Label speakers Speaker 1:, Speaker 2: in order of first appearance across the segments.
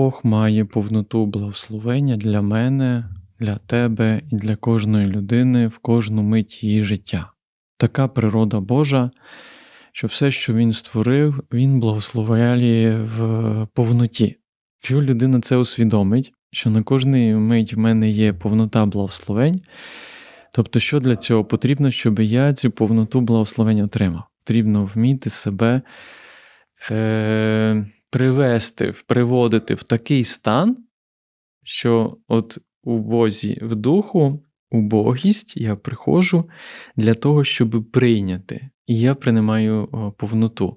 Speaker 1: Бог має повноту благословення для мене, для тебе і для кожної людини в кожну мить її життя. Така природа Божа, що все, що Він створив, Він благословляє в повноті. Якщо людина це усвідомить, що на кожний мить в мене є повнота благословень, тобто, що для цього потрібно, щоб я цю повноту благословень отримав? Потрібно вміти себе е, привести, приводити в такий стан, що от у Бозі в духу, убогість я приходжу для того, щоб прийняти, і я приймаю повноту.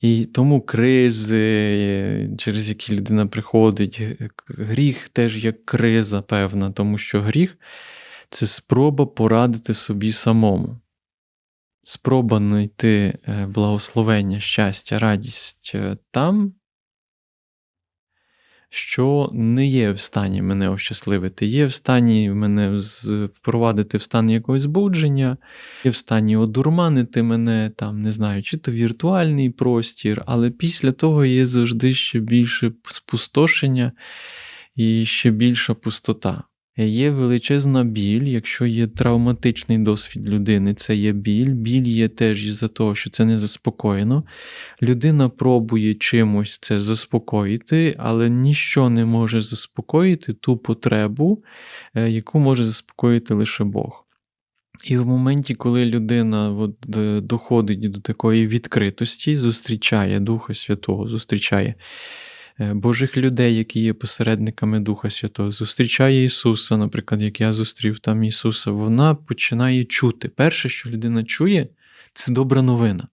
Speaker 1: І тому кризи, через які людина приходить, гріх теж як криза певна, тому що гріх це спроба порадити собі самому. Спроба знайти е, благословення, щастя, радість е, там, що не є в стані мене ощасливити, є в стані мене впровадити в стан якогось збудження, є в стані одурманити мене, там, не знаю, чи то віртуальний простір, але після того є завжди ще більше спустошення і ще більша пустота. Є величезна біль, якщо є травматичний досвід людини, це є біль. Біль є теж із-за того, що це не заспокоєно. Людина пробує чимось це заспокоїти, але ніщо не може заспокоїти ту потребу, е, яку може заспокоїти лише Бог. І в моменті, коли людина от, е, доходить до такої відкритості, зустрічає Духа Святого, зустрічає Божих людей, які є посередниками Духа Святого, зустрічає Ісуса, наприклад, як я зустрів там Ісуса, вона починає чути. Перше, що людина чує, це добра новина.